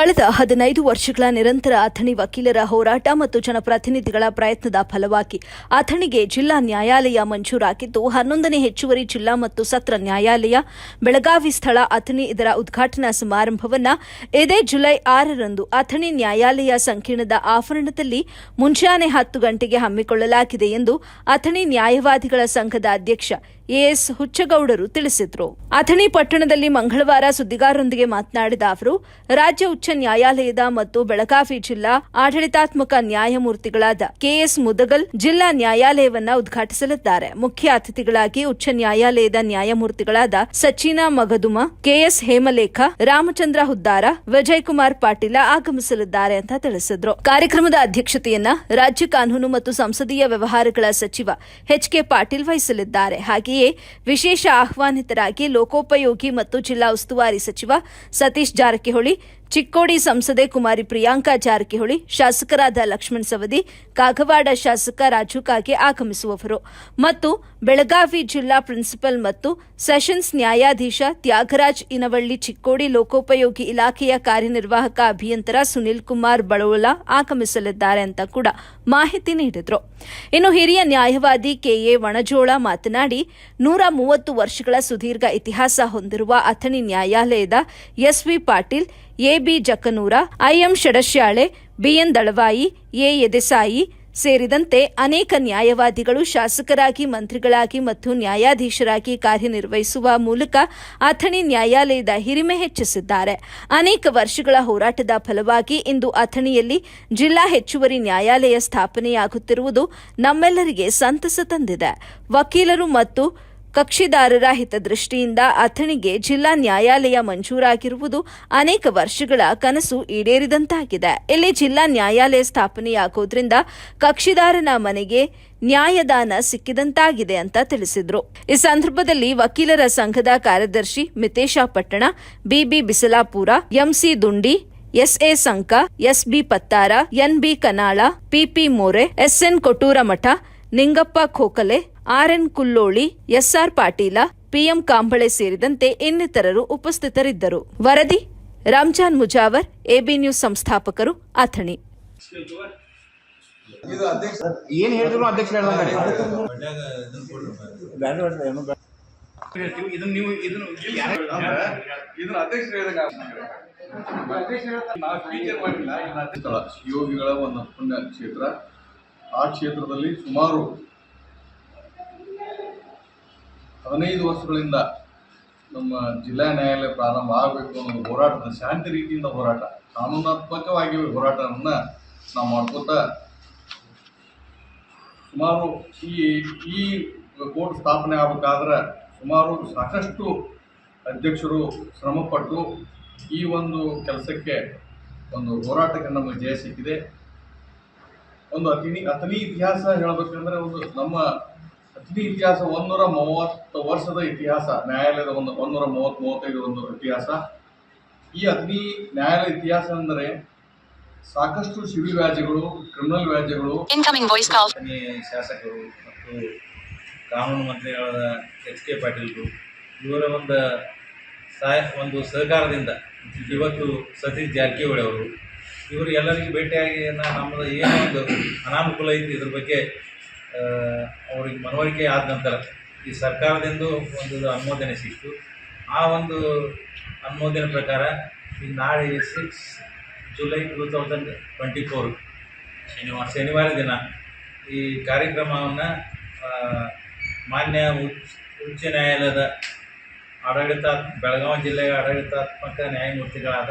ಕಳೆದ ಹದಿನೈದು ವರ್ಷಗಳ ನಿರಂತರ ಅಥಣಿ ವಕೀಲರ ಹೋರಾಟ ಮತ್ತು ಜನಪ್ರತಿನಿಧಿಗಳ ಪ್ರಯತ್ನದ ಫಲವಾಗಿ ಅಥಣಿಗೆ ಜಿಲ್ಲಾ ನ್ಯಾಯಾಲಯ ಮಂಜೂರಾಗಿದ್ದು ಹನ್ನೊಂದನೇ ಹೆಚ್ಚುವರಿ ಜಿಲ್ಲಾ ಮತ್ತು ಸತ್ರ ನ್ಯಾಯಾಲಯ ಬೆಳಗಾವಿ ಸ್ಥಳ ಅಥಣಿ ಇದರ ಉದ್ಘಾಟನಾ ಸಮಾರಂಭವನ್ನು ಇದೇ ಜುಲೈ ಆರರಂದು ಅಥಣಿ ನ್ಯಾಯಾಲಯ ಸಂಕೀರ್ಣದ ಆವರಣದಲ್ಲಿ ಮುಂಜಾನೆ ಹತ್ತು ಗಂಟೆಗೆ ಹಮ್ಮಿಕೊಳ್ಳಲಾಗಿದೆ ಎಂದು ಅಥಣಿ ನ್ಯಾಯವಾದಿಗಳ ಸಂಘದ ಅಧ್ಯಕ್ಷ ಎಎಸ್ ಹುಚ್ಚಗೌಡರು ತಿಳಿಸಿದರು. ಅಥಣಿ ಪಟ್ಟಣದಲ್ಲಿ ಮಂಗಳವಾರ ಸುದ್ದಿಗಾರರೊಂದಿಗೆ ಮಾತನಾಡಿದ ಅವರು, ರಾಜ್ಯ ಉಚ್ಚ ನ್ಯಾಯಾಲಯದ ಮತ್ತು ಬೆಳಗಾವಿ ಜಿಲ್ಲಾ ಆಡಳಿತಾತ್ಮಕ ನ್ಯಾಯಮೂರ್ತಿಗಳಾದ ಕೆಎಸ್ ಮುದಗಲ್ ಜಿಲ್ಲಾ ನ್ಯಾಯಾಲಯವನ್ನ ಉದ್ಘಾಟಿಸಲಿದ್ದಾರೆ. ಮುಖ್ಯ ಅತಿಥಿಗಳಾಗಿ ಉಚ್ಚ ನ್ಯಾಯಾಲಯದ ನ್ಯಾಯಮೂರ್ತಿಗಳಾದ ಸಚಿನಾ ಮಗದುಮ, ಕೆಎಸ್ ಹೇಮಲೇಖ, ರಾಮಚಂದ್ರ ಹುದ್ದಾರ ವಿಜಯ್ ಕುಮಾರ್ ಪಾಟೀಲ ಆಗಮಿಸಲಿದ್ದಾರೆ ಅಂತ ತಿಳಿಸಿದ್ರು. ಕಾರ್ಯಕ್ರಮದ ಅಧ್ಯಕ್ಷತೆಯನ್ನ ರಾಜ್ಯ ಕಾನೂನು ಮತ್ತು ಸಂಸದೀಯ ವ್ಯವಹಾರಗಳ ಸಚಿವ ಎಚ್ ಕೆ ಪಾಟೀಲ್ ವಹಿಸಲಿದ್ದಾರೆ. ಹಾಗೆಯೇ ವಿಶೇಷ ಆಹ್ವಾನಿತರಾಗಿ ಲೋಕೋಪಯೋಗಿ ಮತ್ತು ಜಿಲ್ಲಾ ಉಸ್ತುವಾರಿ ಸಚಿವ ಸತೀಶ್ ಜಾರಕಿಹೊಳಿ ಚಿಕ್ಕೋಡಿ ಸಂಸದೆ ಕುಮಾರಿ ಪ್ರಿಯಾಂಕಾ ಜಾರಕಿಹೊಳಿ, ಶಾಸಕರಾದ ಲಕ್ಷ್ಮಣ್ ಸವದಿ, ಕಾಗವಾಡ ಶಾಸಕ ರಾಜು ಕಾಗೆ ಆಗಮಿಸುವವರು. ಮತ್ತು ಬೆಳಗಾವಿ ಜಿಲ್ಲಾ ಪ್ರಿನ್ಸಿಪಲ್ ಮತ್ತು ಸೆಷನ್ಸ್ ನ್ಯಾಯಾಧೀಶ ತ್ಯಾಗರಾಜ್ ಇನವಳ್ಳಿ ಚಿಕ್ಕೋಡಿ ಲೋಕೋಪಯೋಗಿ ಇಲಾಖೆಯ ಕಾರ್ಯನಿರ್ವಾಹಕ ಅಭಿಯಂತರ ಸುನಿಲ್ ಕುಮಾರ್ ಬಳೋಲ ಆಗಮಿಸಲಿದ್ದಾರೆ ಅಂತ ಕೂಡ ಮಾಹಿತಿ ನೀಡಿದರು. ಇನ್ನು ಹಿರಿಯ ನ್ಯಾಯವಾದಿ ಕೆಎ ವಣಜೋಳ ಮಾತನಾಡಿ, ನೂರ ಮೂವತ್ತು ವರ್ಷಗಳ ಸುದೀರ್ಘ ಇತಿಹಾಸ ಹೊಂದಿರುವ ಅಥಣಿ ನ್ಯಾಯಾಲಯದ S V Patil A B Jakkanur I M Shadashyale B N Dalavai, A Edesai ಸೇರಿದಂತೆ ಅನೇಕ ನ್ಯಾಯವಾದಿಗಳು ಶಾಸಕರಾಗಿ, ಮಂತ್ರಿಗಳಾಗಿ ಮತ್ತು ನ್ಯಾಯಾಧೀಶರಾಗಿ ಕಾರ್ಯನಿರ್ವಹಿಸುವ ಮೂಲಕ ಅಥಣಿ ನ್ಯಾಯಾಲಯದ ಹಿರಿಮೆ ಹೆಚ್ಚಿಸಿದ್ದಾರೆ. ಅನೇಕ ವರ್ಷಗಳ ಹೋರಾಟದ ಫಲವಾಗಿ ಇಂದು ಅಥಣಿಯಲ್ಲಿ ಜಿಲ್ಲಾ ಹೆಚ್ಚುವರಿ ನ್ಯಾಯಾಲಯ ಸ್ಥಾಪನೆಯಾಗುತ್ತಿರುವುದು ನಮ್ಮೆಲ್ಲರಿಗೆ ಸಂತಸ ತಂದಿದೆ. ವಕೀಲರು ಮತ್ತು ಕಕ್ಷಿದಾರರ ಹಿತದೃಷ್ಟಿಯಿಂದ ಅಥಣಿಗೆ ಜಿಲ್ಲಾ ನ್ಯಾಯಾಲಯ ಮಂಜೂರಾಗಿರುವುದು ಅನೇಕ ವರ್ಷಗಳ ಕನಸು ಈಡೇರಿದಂತಾಗಿದೆ. ಇಲ್ಲಿ ಜಿಲ್ಲಾ ನ್ಯಾಯಾಲಯ ಸ್ಥಾಪನೆಯಾಗೋದ್ರಿಂದ ಕಕ್ಷಿದಾರನ ಮನೆಗೆ ನ್ಯಾಯದಾನ ಸಿಕ್ಕಿದಂತಾಗಿದೆ ಅಂತ ತಿಳಿಸಿದ್ರು. ಈ ಸಂದರ್ಭದಲ್ಲಿ ವಕೀಲರ ಸಂಘದ ಕಾರ್ಯದರ್ಶಿ Mitesh Pattan, BB Bisalapur, M C Dundi, S A Sanka, S B Pattar, N B Kanal, P P More, S N Kotturmath Ningappa Khokale R N Kulloli S R Patil P M Kamble ಸೇರಿದಂತೆ ಇನ್ನಿತರರು ಉಪಸ್ಥಿತರಿದ್ದರು. ವರದಿ Ramzan Mujawar AB news ಸಂಸ್ಥಾಪಕರು ಅಥಣಿ. ಇದು ಅಧ್ಯಕ್ಷ ಏನ್ ಹೇಳಿದ್ರು ಅಧ್ಯಕ್ಷ ಹೇಳ್ದಂಗೆ ಇದನ್ನ ನೀವು ಇದನ್ನ ಇದನ್ನ ಹೇಳಿದಾಗ ಯೋಗಿಗಳ ಒಂದು ಪುಣ್ಯ ಕ್ಷೇತ್ರ ಆ ಕ್ಷೇತ್ರದಲ್ಲಿ ಸುಮಾರು ಹದಿನೈದು ವರ್ಷಗಳಿಂದ ನಮ್ಮ ಜಿಲ್ಲಾ ನ್ಯಾಯಾಲಯ ಪ್ರಾರಂಭ ಆಗಬೇಕು ಅನ್ನೋ ಹೋರಾಟದ ಶಾಂತಿ ರೀತಿಯಿಂದ ಹೋರಾಟ ಕಾನೂನಾತ್ಮಕವಾಗಿ ಹೋರಾಟವನ್ನು ನಾವು ಮಾಡ್ಕೋತಾ ಸುಮಾರು ಈ ಈ ಕೋರ್ಟ್ ಸ್ಥಾಪನೆ ಆಗಬೇಕಾದ್ರೆ ಸುಮಾರು ಸಾಕಷ್ಟು ಅಧ್ಯಕ್ಷರು ಶ್ರಮಪಟ್ಟು ಈ ಒಂದು ಕೆಲಸಕ್ಕೆ ಒಂದು ಹೋರಾಟಕ್ಕೆ ನಮಗೆ ಜಯ ಸಿಕ್ಕಿದೆ. ಒಂದು ಅತಿನಿ ಅತನಿ ಇತಿಹಾಸ ಹೇಳಬೇಕಂದ್ರೆ ಒಂದು ನಮ್ಮ ಅತನಿ ಇತಿಹಾಸ ಒಂದೂರ ಮೂವತ್ತು ವರ್ಷದ ಇತಿಹಾಸ ನ್ಯಾಯಾಲಯದ ಒಂದು ಒಂದೂರ ಮೂವತ್ತು ಮೂವತ್ತೈದು ಒಂದು ಇತಿಹಾಸ. ಈ ಅತನಿ ನ್ಯಾಯಾಲಯ ಇತಿಹಾಸ ಅಂದರೆ ಸಾಕಷ್ಟು ಸಿವಿಲ್ ವ್ಯಾಜ್ಯಗಳು ಕ್ರಿಮಿನಲ್ ವ್ಯಾಜ್ಯಗಳು ಶಾಸಕರು ಮತ್ತು ಕಾನೂನು ಮಂತ್ರಿಗಳಾದ ಎಚ್ ಕೆ ಪಾಟೀಲ್ರು ಇವರ ಒಂದು ಸಹಾಯ ಒಂದು ಸಹಕಾರದಿಂದ ಇವತ್ತು ಸತೀಶ್ ಜಾರಕಿಹೊಳಿ ಅವರು ಇವರು ಎಲ್ಲರಿಗೂ ಭೇಟಿಯಾಗಿ ನಮ್ಮದು ಏನೊಂದು ಅನಾನುಕೂಲ ಐತಿ ಇದ್ರ ಬಗ್ಗೆ ಅವ್ರಿಗೆ ಮನವರಿಕೆ ಆದ ನಂತರ ಈ ಸರ್ಕಾರದಿಂದ ಒಂದು ಅನುಮೋದನೆ ಸಿಕ್ತು ಆ ಒಂದು ಅನುಮೋದನೆ ಪ್ರಕಾರ ಈ ನಾಳೆ six July two thousand twenty four ಶನಿವಾರ ಶನಿವಾರ ದಿನ ಈ ಕಾರ್ಯಕ್ರಮವನ್ನು ಮಾನ್ಯ ಉಚ್, ಉಚ್ಚ ನ್ಯಾಯಾಲಯದ ಆಡಳಿತ ಬೆಳಗಾವಿ ಜಿಲ್ಲೆಯ ಆಡಳಿತಾತ್ಮಕ ನ್ಯಾಯಮೂರ್ತಿಗಳಾದ